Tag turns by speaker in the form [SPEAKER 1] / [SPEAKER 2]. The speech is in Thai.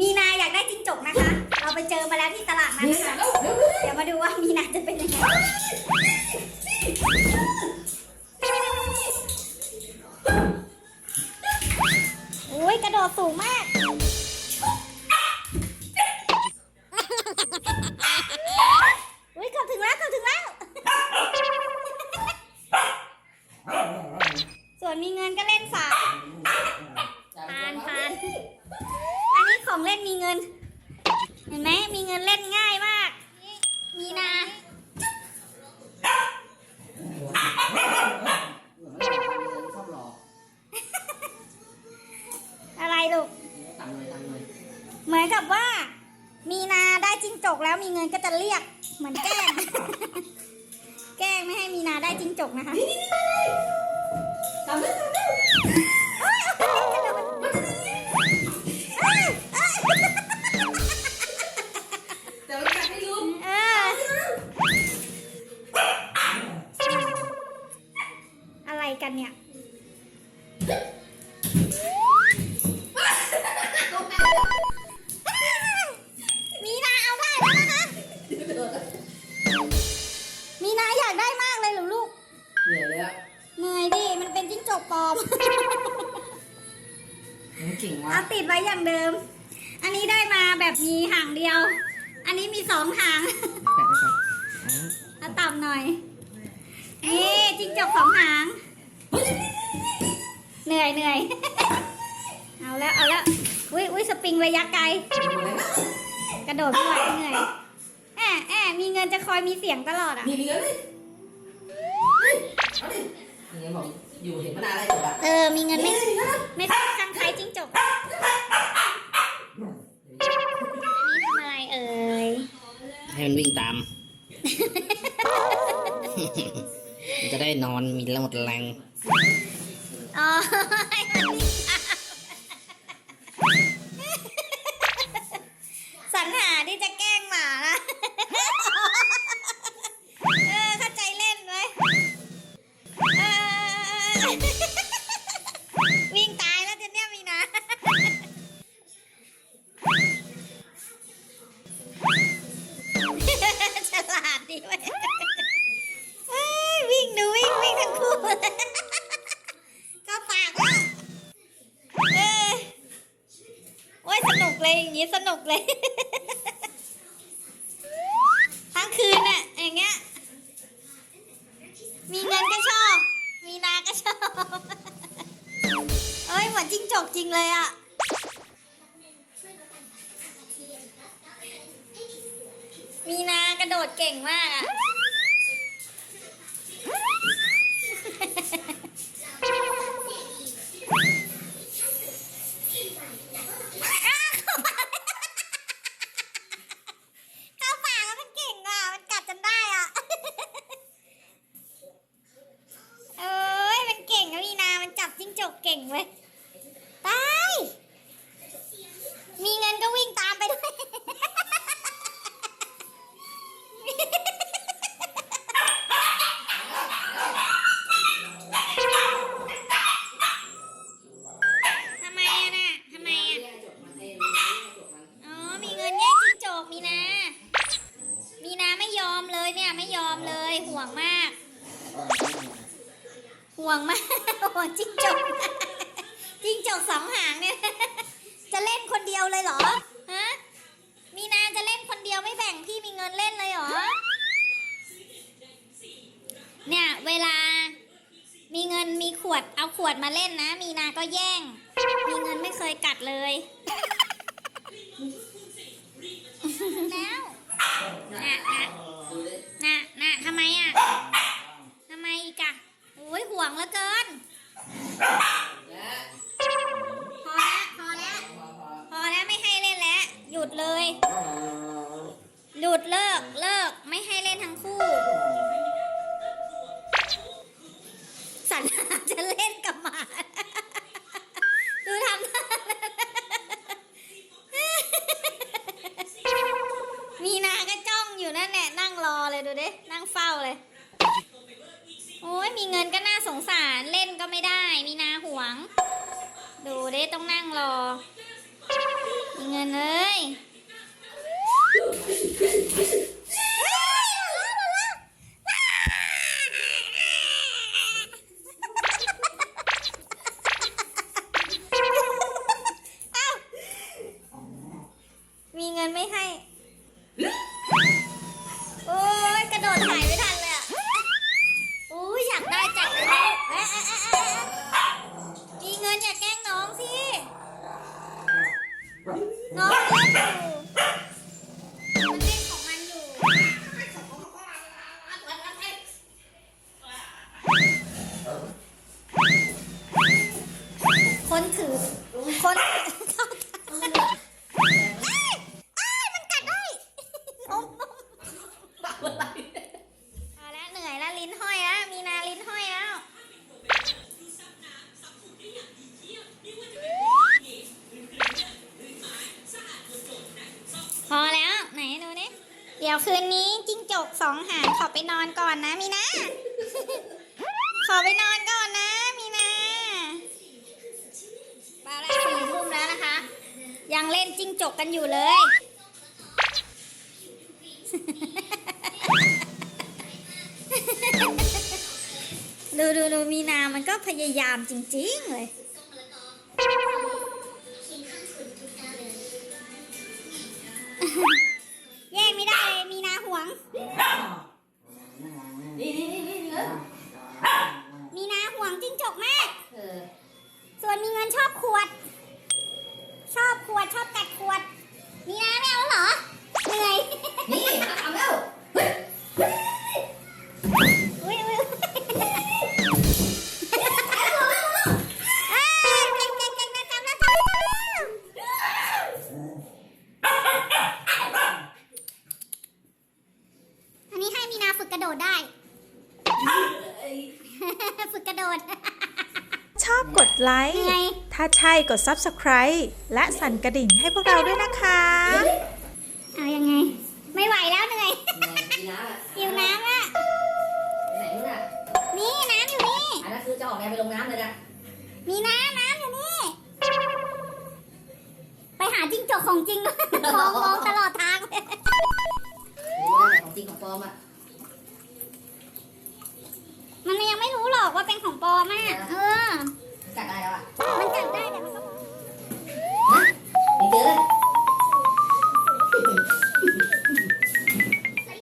[SPEAKER 1] มีนาอยากได้จิ้งจกนะคะ เราไปเจอมาแล้วที่ตลาดนัดนะคะ เดี๋ยวมาดูว่ามีนาจะเป็นยังไงโอ้ยกระโดดสูงมากอุ้ยเกือบถึงแล้วเกือบถึงแล้ว ส่วนมีเงินก็ งินก็จะเรียกเหมือนแกล้ง แกล้งไม่ให้มีนาได้จิ้งจกนะคะ
[SPEAKER 2] ตังเลยตังเลย
[SPEAKER 1] เอ้ยเอ้ยกระโดดเอ้ยเอ้ย
[SPEAKER 2] เดี๋ยวจับให้ลุง
[SPEAKER 1] เอออะไรกันเนี่ย เห
[SPEAKER 2] นื่อยเลยอะ
[SPEAKER 1] เหนื่อยดิ มันเป็นจิ้งจกปลอม
[SPEAKER 2] มึงเก่งวะ
[SPEAKER 1] เอาติดไว้อย่างเดิม อันนี้ได้มาแบบมีหางเดียว อันนี้มีสองหาง
[SPEAKER 2] แปะไปก่อนอ๋อ
[SPEAKER 1] เอาต่ำหน่อยนี่จิ้งจกสองหาง เหนื่อยเหนื่อย เอาแล้วเอาแล้วอุ้ยอุ้ยสปริงระยะไกล กระโดดไม่ไหวเหนื่อย แอะแอะมีเงินจะคอยมีเสียงตลอดอะ
[SPEAKER 2] นี่มีเงินเลยเอา ดินี่บอกอยู่เห็นมานานแล้วจบละ
[SPEAKER 1] เออ มีเงินไม่ไม่ค่อยคันคล้ายจิ้งจกอันนี้ทำอะไรเอ่ย
[SPEAKER 3] ให้มันวิ่งตาม มันจะได้นอนมีแรงหมดแรง
[SPEAKER 1] อ๋อ นี้สนุกเลย ทั้งคืนน่ะอย่างเงี้ย มีเงินก็ชอบ มีนาก็ชอบ เอ้ยเหมือนจิ้งจกจริงเลยอะ มีนากระโดดเก่งมากอะ จกเก่งเว้ยตายมีเงินก็วิ่งตามไปด้วย ทำไมอะน่ะทำไมอะอ๋อ มีเงินแย่งจิ้งจกมีนา มีนาไม่ยอมเลยเนี่ยไม่ยอมเลยห่วงมาก ห่วงมาก ห่วงจิ้งจก จิ้งจกสองหางเนี่ย จะเล่นคนเดียวเลยเหรอ ฮะ มีนาจะเล่นคนเดียวไม่แบ่งพี่มีเงินเล่นเลยเหรอ เนี่ย เวลา มีเงินมีขวดเอาขวดมาเล่นนะ มีนาก็แย่ง มีเงินไม่เคยกัดเลย โอ้ยมีเงินก็น่าสงสารเล่นก็ไม่ได้ มีนาหวง ดูเด้ต้องนั่งรอ มีเงินเลย องหางขอไปนอนก่อนนะมีนาขอไปนอนก่อนนะมีนาปาแล้วสี่ทุ่มแล้วนะคะ ยังเล่นจิ้งจกกันอยู่เลย ดูดูดูมีนามันก็พยายามจริง ๆ เลย กกระโดดได้ ฝึกกระโดด
[SPEAKER 4] ชอบกดไลค์
[SPEAKER 1] ไง
[SPEAKER 4] ถ้าใช่กด Subscribe และสั่นกระดิ่งให้พวกเราด้วยนะคะ
[SPEAKER 1] เอายังไง ไม่ไหวแล้วเหนื่อย
[SPEAKER 2] กินน้ำอะ
[SPEAKER 1] หิวน้ำอะ
[SPEAKER 2] ไปไหนนู่นอะ
[SPEAKER 1] นี่น้ำอยู่นี่
[SPEAKER 2] อันนั้นคือจะออกแนวไปลงน้ำเลยนะ
[SPEAKER 1] มีน้ำน้ำอยู่นี่ ไปหาจิ้งจกของจริง มองมองตลอดทางเลย
[SPEAKER 2] รู้แล้วของจริงของปลอมอะ
[SPEAKER 1] มันยังไม่รู้หรอกว่าเป็นของปลอมอะเออ
[SPEAKER 2] กัดอะไรแล้วอะ
[SPEAKER 1] มันกัดได้แต่มันก็
[SPEAKER 2] ฮะมีเจอเลย